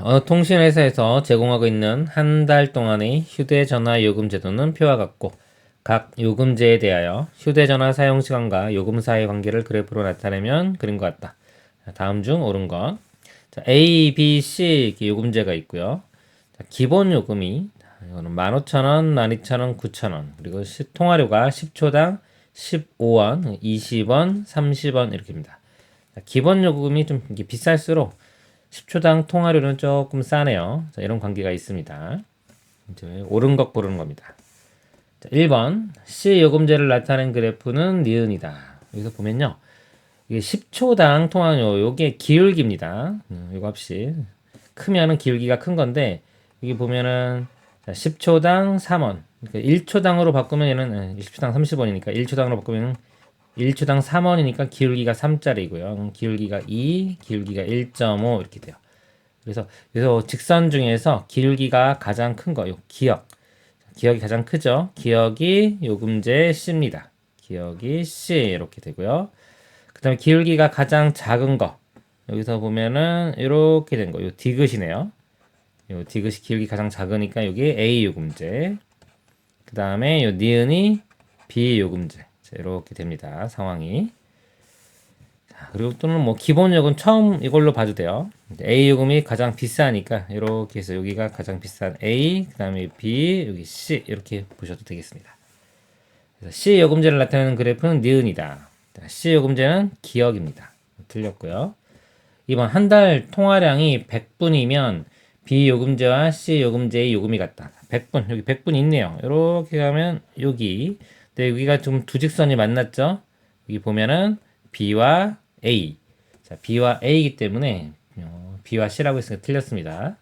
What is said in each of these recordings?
어느 통신회사에서 제공하고 있는 한 달 동안의 휴대전화 요금 제도는 표와 같고 각 요금제에 대하여 휴대전화 사용 시간과 요금사의 관계를 그래프로 나타내면 그림과 같다. 자, 다음 중 옳은 것. 자, A, B, C 요금제가 있고요. 자, 기본 요금이 이거는 15,000원, 12,000원, 9,000원 그리고 시- 통화료가 10초당 15원, 20원, 30원 이렇게입니다. 자, 기본 요금이 좀 비쌀수록 10초당 통화료는 조금 싸네요. 자, 이런 관계가 있습니다. 이제 옳은 것 고르는 겁니다. 자, 1번 C 요금제를 나타낸 그래프는 니은이다. 여기서 보면요. 이게 10초당 통화료 요게 기울기입니다. 음, 요거 합시 크면은 기울기가 큰 건데 여기 보면은 자, 10초당 3원. 그러니까 1초당으로 바꾸면 얘는 10초당 30원이니까 1초당으로 바꾸면 1초당 3원이니까 기울기가 3짜리고요. 기울기가 2, 기울기가 1.5 이렇게 돼요. 그래서 그래서 직선 중에서 기울기가 가장 큰 거, 요 기역. 기역이 가장 크죠. 기역이 요금제 C입니다. 기역이 C 이렇게 되고요. 그다음에 기울기가 가장 작은 거. 여기서 보면은 이렇게 된 거, 요 디귿이네요. 요 디귿이 기울기 가장 작으니까 여기 A 요금제. 그다음에 요 니은이 B 요금제. 자, 이렇게 됩니다. 상황이. 자, 그리고 또는 뭐 기본 요금 처음 이걸로 봐도 돼요. A 요금이 가장 비싸니까 이렇게 해서 여기가 가장 비싼 A, 그다음에 B, 여기 C 이렇게 보셔도 되겠습니다. C 요금제를 나타내는 그래프는 니은이다. 자, C 요금제는 기억입니다. 틀렸고요. 이번 한 달 통화량이 100분이면 B 요금제와 C 요금제의 요금이 같다. 100분 여기 100분 있네요. 이렇게 가면 여기 근데 여기가 좀 두 직선이 만났죠. 여기 보면은 B와 A. 자, B와 A이기 때문에 어, B와 C라고 했으니까 틀렸습니다.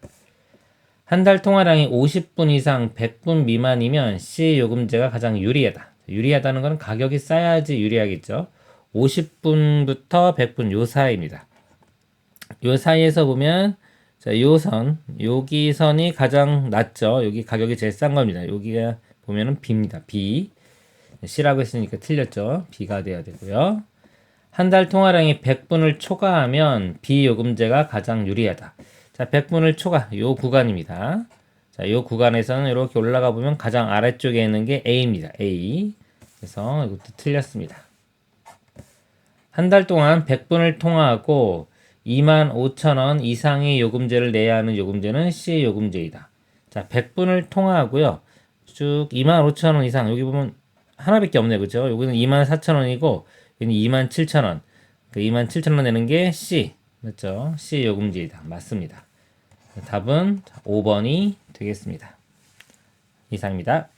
한 달 통화량이 50분 이상 100분 미만이면 C 요금제가 가장 유리하다. 유리하다는 것은 가격이 싸야지 유리하겠죠. 50분부터 100분 요 사이입니다. 요 사이에서 보면 자, 요 선, 여기 선이 가장 낮죠. 여기 가격이 제일 싼 겁니다. 여기가 보면은 B입니다. B. C라고 했으니까 틀렸죠. B가 돼야 되고요. 한 달 통화량이 100분을 초과하면 비요금제가 가장 유리하다. 자, 100분을 초과, 요 구간입니다. 자, 요 구간에서는 이렇게 올라가 보면 가장 아래쪽에 있는 게 A입니다. A. 그래서 이것도 틀렸습니다. 한 달 동안 100분을 통화하고 2만 5천 원 이상의 요금제를 내야 하는 요금제는 C 요금제이다. 자, 100분을 통화하고요. 쭉 2만 5천 원 이상 여기 보면 하나밖에 없네 그죠? 여기는 2만 4천 원이고 여기는 2만 7천 원. 그 2만 7천 원 내는 게 C 맞죠? C 요금제이다. 맞습니다. 답은 5번이 되겠습니다. 이상입니다.